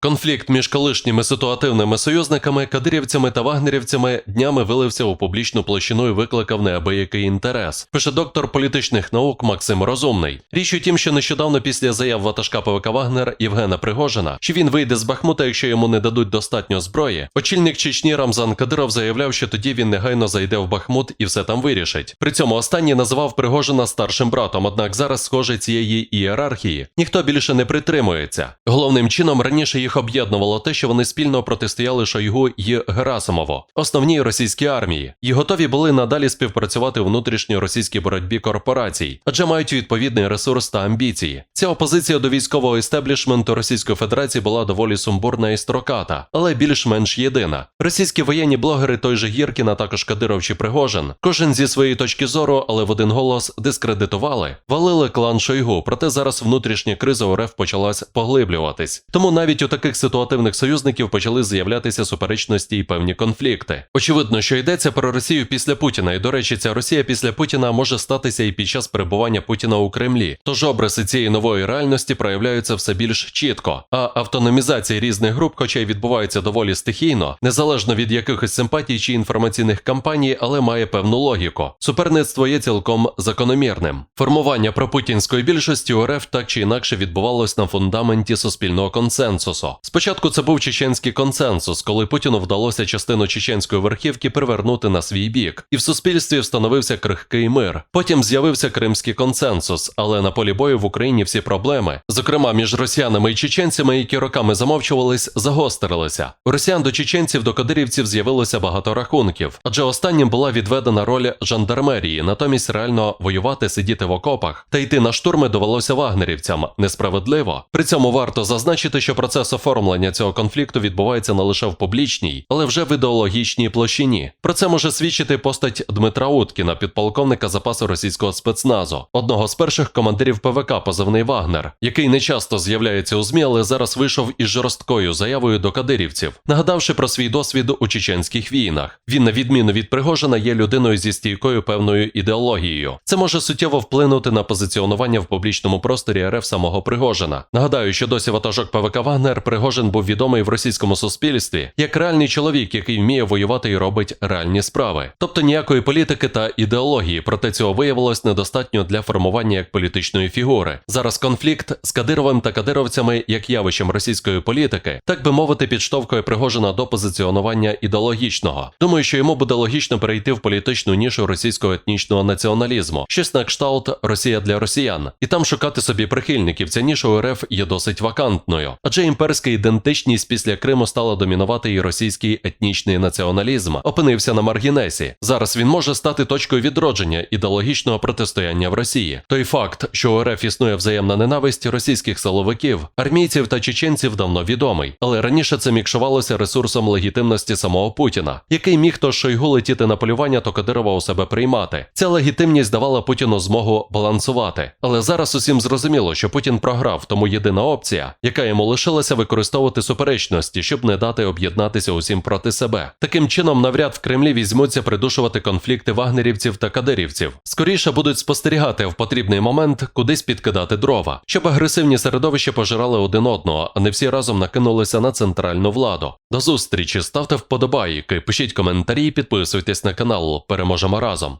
Конфлікт між колишніми ситуативними союзниками, кадирівцями та вагнерівцями днями вилився у публічну площину і викликав неабиякий інтерес. Пише доктор політичних наук Максим Розумний. Річ у тім, що нещодавно після заяв ватажка ПВК Вагнер Євгена Пригожина, що він вийде з Бахмута, якщо йому не дадуть достатньо зброї, очільник Чечні Рамзан Кадиров заявляв, що тоді він негайно зайде в Бахмут і все там вирішить. При цьому останній називав Пригожина старшим братом, однак зараз, схоже, цієї ієрархії ніхто більше не притримується. Головним чином раніше їх об'єднувало те, що вони спільно протистояли Шойгу і Герасимову, основній російській армії, і готові були надалі співпрацювати у внутрішньій російській боротьбі корпорацій, адже мають відповідний ресурс та амбіції. Ця опозиція до військового естеблішменту Російської Федерації була доволі сумбурна і строката, але більш-менш єдина. Російські воєнні блогери той же Гіркін, а також Кадиров чи Пригожин, кожен зі своєї точки зору, але в один голос дискредитували, валили клан Шойгу. Проте зараз внутрішня криза РФ почалась поглиблюватись. Тому навіть у таких ситуативних союзників почали з'являтися суперечності і певні конфлікти. Очевидно, що йдеться про Росію після Путіна, і до речі, ця Росія після Путіна може статися і під час перебування Путіна у Кремлі. Тож образи цієї нової реальності проявляються все більш чітко. А автономізація різних груп, хоча й відбувається доволі стихійно, незалежно від якихось симпатій чи інформаційних кампаній, але має певну логіку. Суперництво є цілком закономірним. Формування пропутінської більшості РФ так чи інакше відбувалось на фундаменті суспільного консенсусу. Спочатку це був чеченський консенсус, коли Путіну вдалося частину чеченської верхівки привернути на свій бік, і в суспільстві встановився крихкий мир. Потім з'явився кримський консенсус, але на полі бою в Україні всі проблеми, зокрема між росіянами і чеченцями, які роками замовчувались, загострилися. У росіян до чеченців до кадирівців з'явилося багато рахунків, адже останнім була відведена роль жандармерії, натомість реально воювати, сидіти в окопах та йти на штурми довелося вагнерівцям несправедливо. При цьому варто зазначити, що процес оформлення цього конфлікту відбувається не лише в публічній, але вже в ідеологічній площині. Про це може свідчити постать Дмитра Уткіна, підполковника запасу російського спецназу, одного з перших командирів ПВК позивний Вагнер, який не часто з'являється у ЗМІ, але зараз вийшов із жорсткою заявою до кадирівців, нагадавши про свій досвід у чеченських війнах. Він, на відміну від Пригожина, є людиною зі стійкою певною ідеологією. Це може суттєво вплинути на позиціонування в публічному просторі РФ самого Пригожина. Нагадаю, що досі ватажок ПВК Вагнер Пригожин був відомий в російському суспільстві як реальний чоловік, який вміє воювати і робить реальні справи. Тобто ніякої політики та ідеології, проте цього виявилось недостатньо для формування як політичної фігури. Зараз конфлікт з Кадировим та кадировцями як явищем російської політики, так би мовити, підштовхує Пригожина до позиціонування ідеологічного. Думаю, що йому буде логічно перейти в політичну нішу російського етнічного націоналізму, щось на кшталт Росія для росіян, і там шукати собі прихильників. Ця ніша РФ є досить вакантною, адже імперська ідентичність після Криму стала домінувати і російський етнічний націоналізм опинився на маргінесі. Зараз він може стати точкою відродження ідеологічного протистояння в Росії. Той факт, що у РФ існує взаємна ненависть російських силовиків, армійців та чеченців давно відомий, але раніше це мікшувалося ресурсом легітимності самого Путіна, який міг то Шойгу летіти на полювання, то Кадирова у себе приймати. Ця легітимність давала Путіну змогу балансувати. Але зараз усім зрозуміло, що Путін програв, тому єдина опція, яка йому лишилася використовувати суперечності, щоб не дати об'єднатися усім проти себе. Таким чином, навряд в Кремлі візьмуться придушувати конфлікти вагнерівців та кадирівців. Скоріше будуть спостерігати в потрібний момент кудись підкидати дрова, щоб агресивні середовища пожирали один одного, а не всі разом накинулися на центральну владу. До зустрічі, ставте вподобайки, пишіть коментарі, підписуйтесь на канал. Переможемо разом.